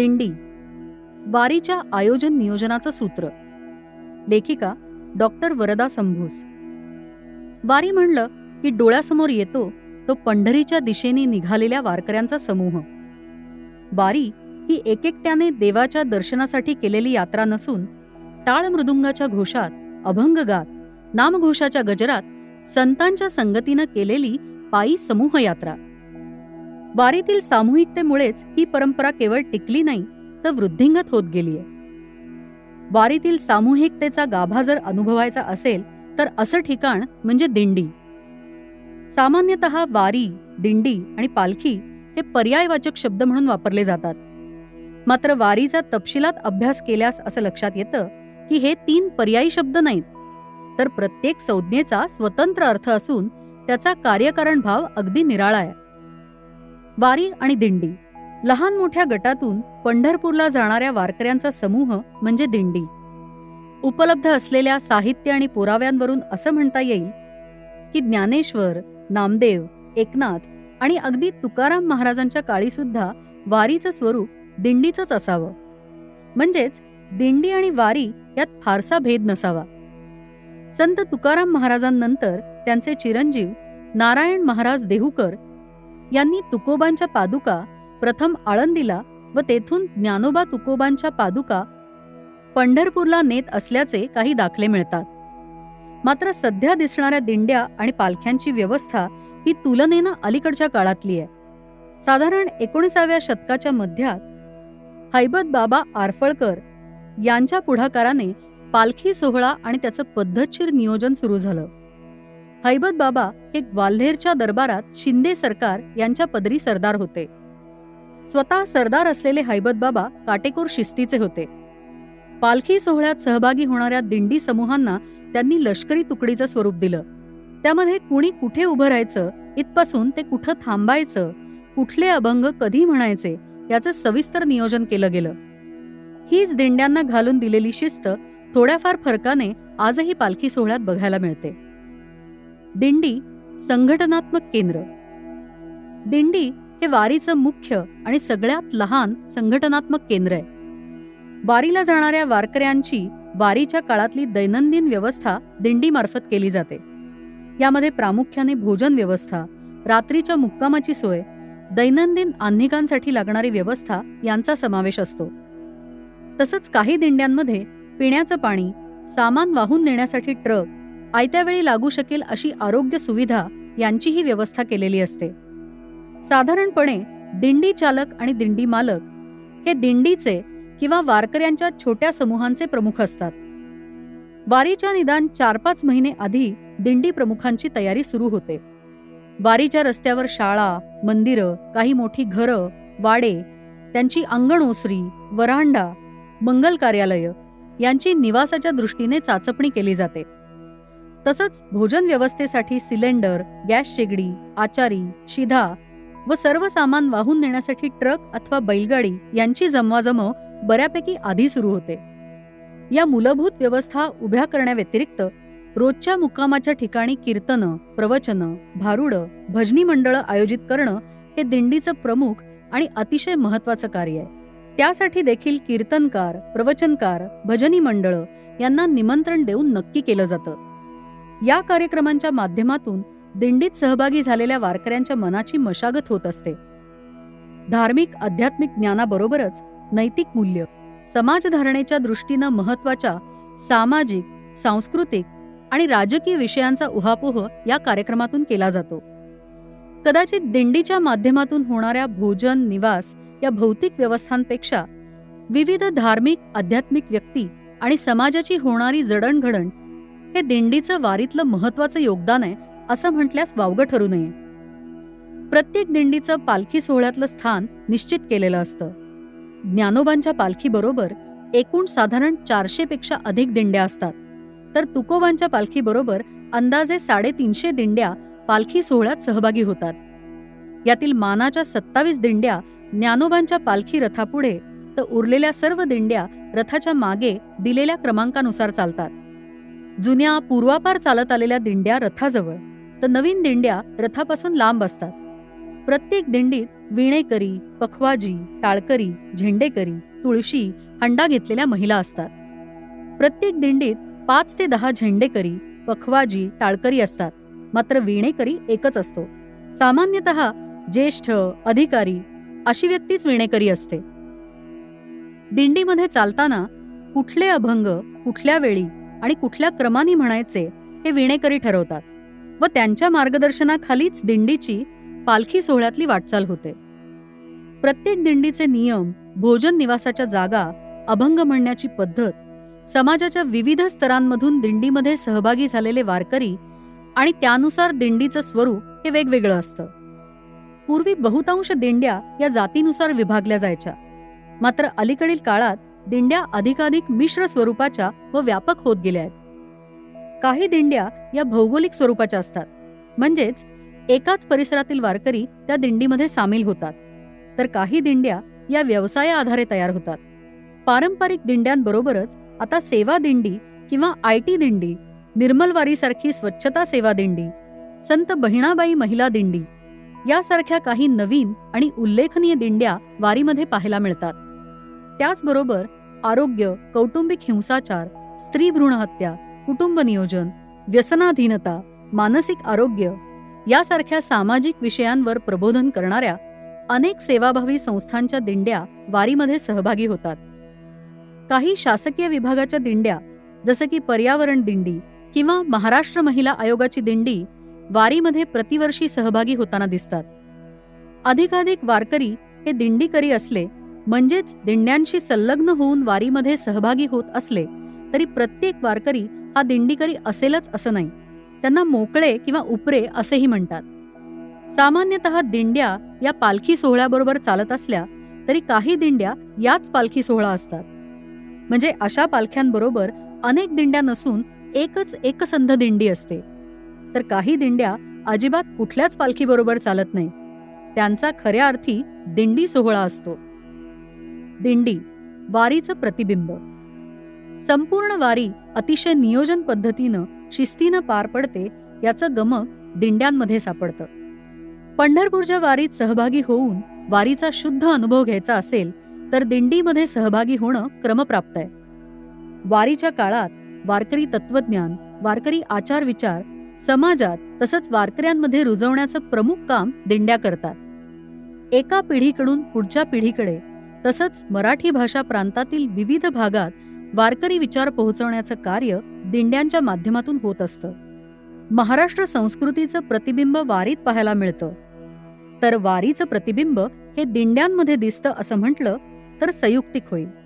दिंडी. वारीच्या आयोजन नियोजनाचं सूत्र. लेखिका डॉक्टर वरदा संभूस. वारी म्हणलं की डोळ्यासमोर येतो तो पंढरीच्या दिशेने निघालेल्या वारकऱ्यांचा समूह. वारी ही एकेकट्याने देवाच्या दर्शनासाठी केलेली यात्रा नसून टाळ मृदुंगाच्या घोषात अभंग गात नामघोषाच्या गजरात संतांच्या संगतीनं केलेली पायी समूह यात्रा. वारीतील सामूहिकतेमुळेच ही परंपरा केवळ टिकली नाही तर वृद्धिंगत होत गेलीय वारीतील सामूहिकतेचा गाभा जर अनुभवायचा असेल तर असं ठिकाण म्हणजे दिंडी. सामान्यतः वारी दिंडी आणि पालखी हे पर्यायवाचक शब्द म्हणून वापरले जातात. मात्र वारीचा तपशिलात अभ्यास केल्यास असं लक्षात येतं की हे तीन पर्यायी शब्द नाहीत. तर प्रत्येक संज्ञेचा स्वतंत्र अर्थ असून त्याचा कार्यकारण भाव अगदी निराळा आहे. वारी आणि दिंडी. लहान मोठ्या गटातून पंढरपूरला जाणाऱ्या वारकऱ्यांचा समूह म्हणजे दिंडी. उपलब्ध असलेल्या साहित्य आणि पुराव्यांवरून असं म्हणता येईल की ज्ञानेश्वर नामदेव एकनाथ आणि अगदी तुकाराम महाराजांच्या काळी सुद्धा वारीचं स्वरूप दिंडीचंच असावं. म्हणजेच दिंडी आणि वारी यात फारसा भेद नसावा. संत तुकाराम महाराजांनंतर त्यांचे चिरंजीव नारायण महाराज देहूकर यांनी तुकोबांच्या पादुका प्रथम आळंदीला व तेथून ज्ञानोबा तुकोबांच्या पादुका पंढरपूरला नेत असल्याचे काही दाखले मिळतात. मात्र सध्या दिसणाऱ्या दिंड्या आणि पालख्यांची व्यवस्था ही तुलनेनं अलीकडच्या काळातली आहे. साधारण एकोणीसाव्या शतकाच्या मध्यात हैबत बाबा आरफळकर यांच्या पुढाकाराने पालखी सोहळा आणि त्याचं पद्धतशीर नियोजन सुरू झालं. हैबत बाबा हे ग्वाल्हेरच्या दरबारात शिंदे सरकार यांच्या पदरी सरदार होते. स्वतः सरदार असलेले हैबत बाबा काटेकोर शिस्तीचे होते. पालखी सोहळ्यात सहभागी होणाऱ्या दिंडी समूहांना त्यांनी लष्करी तुकडीचं स्वरूप दिलं. त्यामध्ये कुणी कुठे उभं राहायचं इथपासून ते कुठं थांबायचं कुठले अभंग कधी म्हणायचे याचं सविस्तर नियोजन केलं गेलं. हीच दिंड्यांना घालून दिलेली शिस्त थोड्याफार फरकाने आजही पालखी सोहळ्यात बघायला मिळते. दिंडी संघटनात्मक केंद्र. दिंडी हे वारीचं मुख्य आणि सगळ्यात लहान संघटनात्मक केंद्र आहे. वारीला जाणाऱ्या वारकऱ्यांची वारीच्या काळातली दैनंदिन व्यवस्था दिंडीमार्फत केली जाते. यामध्ये प्रामुख्याने भोजन व्यवस्था रात्रीच्या मुक्कामाची सोय दैनंदिन आन्हिकांसाठी लागणारी व्यवस्था यांचा समावेश असतो. तसंच काही दिंड्यांमध्ये पिण्याचं पाणी सामान वाहून नेण्यासाठी ट्रक आयत्या वेळी लागू शकेल अशी आरोग्य सुविधा यांचीही व्यवस्था केलेली असते. साधारणपणे दिंडी चालक आणि दिंडी मालक हे दिंडीचे किंवा वारकऱ्यांच्या छोट्या समूहांचे प्रमुख असतात. वारीच्या निदान चार पाच महिने आधी दिंडी प्रमुखांची तयारी सुरू होते. वारीच्या रस्त्यावर शाळा मंदिरं काही मोठी घरं वाडे त्यांची अंगण ओसरी वरांडा मंगल कार्यालय यांची निवासाच्या दृष्टीने चाचपणी केली जाते. तसंच भोजन व्यवस्थेसाठी सिलेंडर गॅस शेगडी आचारी शिधा व सर्व सामान वाहून नेण्यासाठी ट्रक अथवा बैलगाडी यांची जमवाजमव बऱ्यापैकी आधी सुरू होते. या मूलभूत व्यवस्था उभ्या करण्याव्यतिरिक्त रोजच्या मुक्कामाच्या ठिकाणी कीर्तनं प्रवचनं भारुडं भजनी मंडळं आयोजित करणं हे दिंडीचं प्रमुख आणि अतिशय महत्वाचं कार्य आहे. त्यासाठी देखील कीर्तनकार प्रवचनकार भजनी मंडळं यांना निमंत्रण देऊन नक्की केलं जातं. या कार्यक्रमांच्या माध्यमातून दिंडीत सहभागी झालेल्या वारकऱ्यांच्या मनाची मशागत होत असते. धार्मिक आध्यात्मिक ज्ञानाबरोबरच नैतिक मूल्य समाजधारणेच्या दृष्टीनं महत्त्वाच्या सामाजिक सांस्कृतिक आणि राजकीय विषयांचा उहापोह या कार्यक्रमातून केला जातो. कदाचित दिंडीच्या माध्यमातून होणाऱ्या भोजन निवास या भौतिक व्यवस्थांपेक्षा विविध धार्मिक आध्यात्मिक व्यक्ती आणि समाजाची होणारी जडणघडण हे दिंडीचं वारीतलं महत्वाचं योगदान आहे असं म्हटल्यास वावगं ठरू नये. प्रत्येक दिंडीचं पालखी सोहळ्यातलं स्थान निश्चित केलेलं असतं. ज्ञानोबांच्या पालखीबरोबर एकूण साधारण चारशे पेक्षा अधिक दिंड्या असतात. तर तुकोबांच्या पालखीबरोबर अंदाजे साडेतीनशे दिंड्या पालखी सोहळ्यात सहभागी होतात. यातील मानाच्या सत्तावीस दिंड्या ज्ञानोबांच्या पालखी रथापुढे तर उरलेल्या सर्व दिंड्या रथाच्या मागे दिलेल्या क्रमांकानुसार चालतात. जुन्या पूर्वापार चालत आलेल्या दिंड्या रथाजवळ. तर नवीन दिंड्या रथापासून लांब असतात. प्रत्येक दिंडीत विणेकरी पखवाजी टाळकरी झेंडेकरी तुळशी हंडा घेतलेल्या महिला असतात. प्रत्येक दिंडीत पाच ते दहा झेंडेकरी पखवाजी टाळकरी असतात. मात्र विणेकरी एकच असतो. सामान्यतः ज्येष्ठ अधिकारी अशी व्यक्तीच विणेकरी असते. दिंडीमध्ये चालताना कुठले अभंग कुठल्या वेळी आणि कुठल्या क्रमाने म्हणायचे हे विणेकरी ठरवतात. व त्यांच्या मार्गदर्शनाखालीच दिंडीची पालखी सोहळ्यातली वाटचाल होते. प्रत्येक दिंडीचे नियम भोजन निवासाच्या जागा अभंग म्हणण्याची पद्धत समाजाच्या विविध स्तरांमधून दिंडीमध्ये सहभागी झालेले वारकरी आणि त्यानुसार दिंडीचं स्वरूप हे वेगवेगळं असतं. पूर्वी बहुतांश दिंड्या या जातीनुसार विभागल्या जायच्या. मात्र अलीकडील काळात दिंड्या अधिकाधिक मिश्र स्वरूपाच्या व व्यापक होत गेल्या आहेत. काही दिंड्या या भौगोलिक स्वरूपाच्या असतात. म्हणजेच एकाच परिसरातील वारकरी त्या दिंडीमध्ये सामील होतात. तर काही दिंड्या या व्यवसाया आधारे तयार होतात. पारंपरिक दिंड्यांबरोबरच आता सेवा दिंडी किंवा आय टी दिंडी निर्मलवारीसारखी स्वच्छता सेवा दिंडी संत बहिणाबाई महिला दिंडी यासारख्या काही नवीन आणि उल्लेखनीय दिंड्या वारीमध्ये पाहायला मिळतात. त्याचबरोबर आरोग्य कौटुंबिक हिंसाचार स्त्री भ्रूणहत्या कुटुंब नियोजन व्यसनाधीनता मानसिक आरोग्य यासारख्या सामाजिक विषयांवर प्रबोधन करणाऱ्या अनेक सेवाभावी संस्थांच्या दिंड्या वारीमध्ये सहभागी होतात. काही शासकीय विभागाच्या दिंड्या जसं की पर्यावरण दिंडी किंवा महाराष्ट्र महिला आयोगाची दिंडी वारीमध्ये प्रतिवर्षी सहभागी होताना दिसतात. अधिकाधिक वारकरी हे दिंडीकरी असले म्हणजेच दिंड्यांशी संलग्न होऊन वारीमध्ये सहभागी होत असले तरी प्रत्येक वारकरी हा दिंडीकरी असेलच असं नाही. त्यांना मोकळे किंवा उपरे असेही म्हणतात. सामान्यतः दिंड्या या पालखी सोहळ्याबरोबर चालत असल्या तरी काही दिंड्या याच पालखी सोहळा असतात. म्हणजे अशा पालख्यांबरोबर अनेक दिंड्या नसून एकच एकसंध दिंडी असते. तर काही दिंड्या अजिबात कुठल्याच पालखीबरोबर चालत नाही. त्यांचा खऱ्या अर्थी दिंडी सोहळा असतो. दिंडी वारीचं प्रतिबिंब. संपूर्ण वारी अतिशय नियोजन पद्धतीनं शिस्तीनं पार पडते याचं गमक दिंड्यांमध्ये सापडतं. पंढरपूरच्या वारीत सहभागी होऊन वारीचा शुद्ध अनुभव घ्यायचा असेल तर दिंडीमध्ये सहभागी होणं क्रमप्राप्त आहे. वारीच्या काळात वारकरी तत्वज्ञान वारकरी आचार विचार समाजात तसंच वारकऱ्यांमध्ये रुजवण्याचं प्रमुख काम दिंड्या करतात. एका पिढीकडून पुढच्या पिढीकडे तसंच मराठी भाषा प्रांतातील विविध भागात वारकरी विचार पोहोचवण्याचं कार्य दिंड्यांच्या माध्यमातून होत असतं. महाराष्ट्र संस्कृतीचं प्रतिबिंब वारीत पाहायला मिळतं. तर वारीचं प्रतिबिंब हे दिंड्यांमध्ये दिसतं असं म्हटलं तर संयुक्तिक होईल.